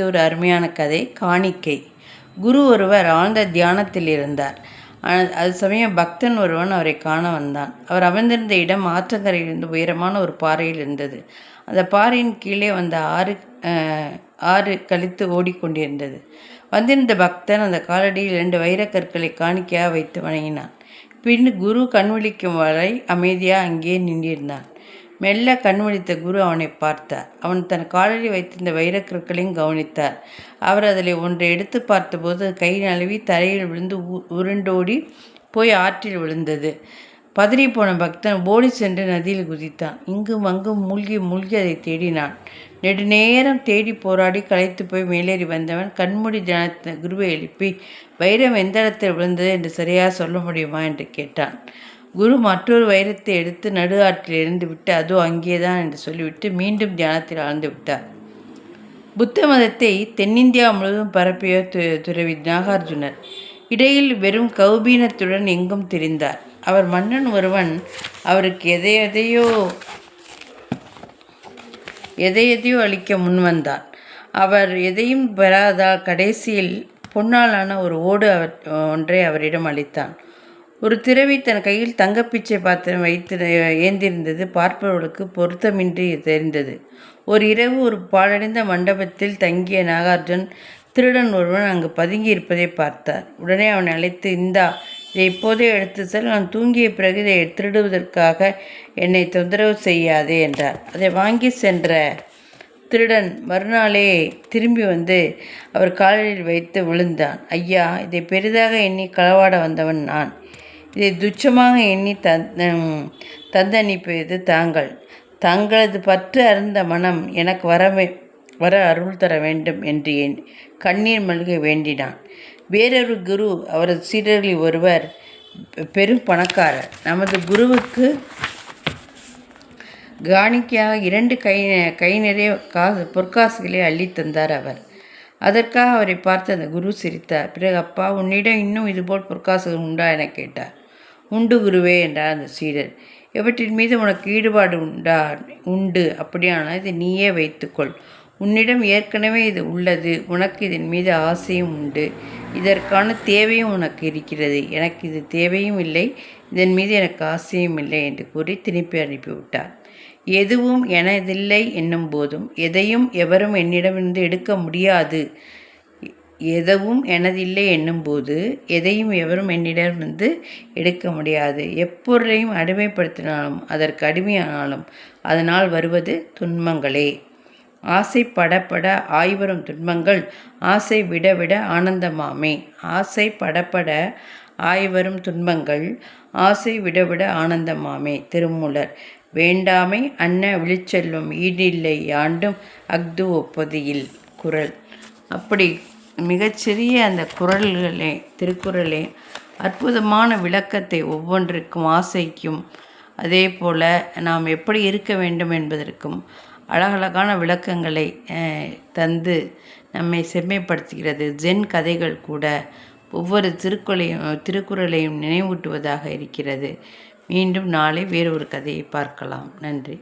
ஒரு அருமையான கதை. காணிக்கை. குரு ஒருவர் ஆழ்ந்த தியானத்தில் இருந்தார். ஆனால் அது சமயம் பக்தன் ஒருவன் அவரை காண வந்தான். அவர் அமர்ந்திருந்த இடம் ஆற்றங்கரையிலிருந்து உயரமான ஒரு பாறையில் இருந்தது. அந்த பாறையின் கீழே வந்த ஆறு ஆறு கழித்து ஓடிக்கொண்டிருந்தது. வந்திருந்த பக்தன் அந்த காலடியில் இரண்டு வைரக்கற்களை காணிக்கையாக வைத்து வணங்கினான். பின் குரு கண்விழிக்கும் வரை அமைதியாக அங்கே நின்றிருந்தான். மெல்ல கண்விழித்த குரு அவனை பார்த்தார். அவன் தன் காலில் வைத்திருந்த வைரக்கற்களையும் கவனித்தார். அவர் அதில் ஒன்றை எடுத்து பார்த்தபோது கை நழுவி தரையில் விழுந்து உ- உருண்டோடி போய் ஆற்றில் விழுந்தது. பதறி போன பக்தன் ஓடி சென்று நதியில் குதித்தான். இங்கும் அங்கும் மூழ்கி மூழ்கி அதை தேடினான். நெடுநேரம் தேடி போராடி களைத்து போய் மேலேறி வந்தவன் கண்மூடி தியானத்த குருவை எழுப்பி வைரம் எந்த இடத்தில் விழுந்தது என்று சரியாக சொல்ல முடியுமா? என்று கேட்டான். குரு மற்றொரு வைரத்தை எடுத்து நடு ஆற்றில் இருந்து விட்டு அதோ அங்கேதான் என்று சொல்லிவிட்டு மீண்டும் தியானத்தில் ஆழ்ந்து விட்டார். புத்த மதத்தை தென்னிந்தியா முழுவதும் பரப்பிய து- துறவி நாகார்ஜுனர் இடையில் வெறும் கௌபீனத்துடன் எங்கும் திரிந்தார். அவர் மன்னன் ஒருவன் அவருக்கு எதை எதையோ எதை எதையோ அளிக்க முன்வந்தான் அவர் எதையும் பெறாதால் கடைசியில் பொன்னாலான ஒரு ஓடு அவர் ஒன்றை அவரிடம் அளித்தான். ஒரு திரவி தன் கையில் தங்கப்பிச்சை பாத்திரம் வைத்து ஏந்திருந்தது. பார்ப்பவர்களுக்கு பொருத்தமின்றி தெரிந்தது. ஒரு இரவு ஒரு பாழடைந்த மண்டபத்தில் தங்கிய நாகார்ஜுன் திருடன் ஒருவன் அங்கு பதுங்கி இருப்பதை பார்த்தார். உடனே அவனை அழைத்து இந்தா இதை இப்போதே எடுத்து செல். நான் தூங்கிய பிறகு இதை திருடுவதற்காக என்னை தொந்தரவு செய்யாதே என்றார். அதை வாங்கி சென்ற திருடன் மறுநாளே திரும்பி வந்து அவர் காலில் வைத்து விழுந்தான். ஐயா இதை பெரிதாக எண்ணி களவாட வந்தவன் நான். இதை துச்சமாக எண்ணி தந் உம், தந்தனுப்பியது தாங்கள். தங்களது பற்று அருந்த மனம் எனக்கு வரவே வர அருள் தர வேண்டும் என்று என் கண்ணீர் மல்க வேண்டினான். வேறொரு குரு அவரது சீடர்களில் ஒருவர் பெ- பெரும் பணக்காரர். நமது குருவுக்கு காணிக்கையாக இரண்டு கை கை நிறைய காசு பொற்காசுகளை அள்ளித் தந்தார் அவர். அதற்காக அவரை பார்த்து அந்த குரு சிரித்தார். பிறகு அப்பா உன்னிடம் இன்னும் இதுபோல் பொற்காசுகள் உண்டா? என கேட்டார். உண்டு குருவே என்றார் அந்த சீடர். இவற்றின் மீது உனக்கு ஈடுபாடு உண்டா? உண்டு. அப்படியானால் இதை நீயே வைத்துக்கொள். உன்னிடம் ஏற்கனவே இது உள்ளது. உனக்கு இதன் மீது ஆசையும் உண்டு. இதற்கான தேவையும் உனக்கு இருக்கிறது. எனக்கு இது தேவையும் இல்லை. இதன் மீது எனக்கு ஆசையும் இல்லை என்று கூறி திருப்பி அனுப்பிவிட்டார். எதுவும் எனதில்லை என்னும் போதும் எதையும் எவரும் என்னிடமிருந்து எடுக்க முடியாது. எதுவும் எனதில்லை என்னும்போது எதையும் எவரும் என்னிடமிருந்து எடுக்க முடியாது. எப்பொருளையும் அடிமைப்படுத்தினாலும் அதற்கு அடிமையானாலும் அதனால் வருவது துன்பங்களே. ஆசைப்படப்பட ஆய்வரும் துன்பங்கள் ஆசை விட விட ஆனந்தமாமே. ஆசை படப்பட ஆய்வரும் துன்பங்கள் ஆசை விட விட ஆனந்தமாமே. திருமூலர் வேண்டாமை அன்ன விழிச்செல்வம் ஈடில்லை யாண்டும் அஃது ஒப்பதியில் குரல். அப்படி மிகச்சிறிய அந்த குரல்களே திருக்குறளே அற்புதமான விளக்கத்தை ஒவ்வொன்றிற்கும் ஆசைக்கும். அதே போல் நாம் எப்படி இருக்க வேண்டும் என்பதற்கும் அழகழகான விளக்கங்களை தந்து நம்மை செம்மைப்படுத்துகிறது ஜென் கதைகள் கூட ஒவ்வொரு திருக்குறளையும் திருக்குறளையும் நினைவூட்டுவதாக இருக்கிறது. மீண்டும் நாளை வேறு ஒரு கதையை பார்க்கலாம். நன்றி.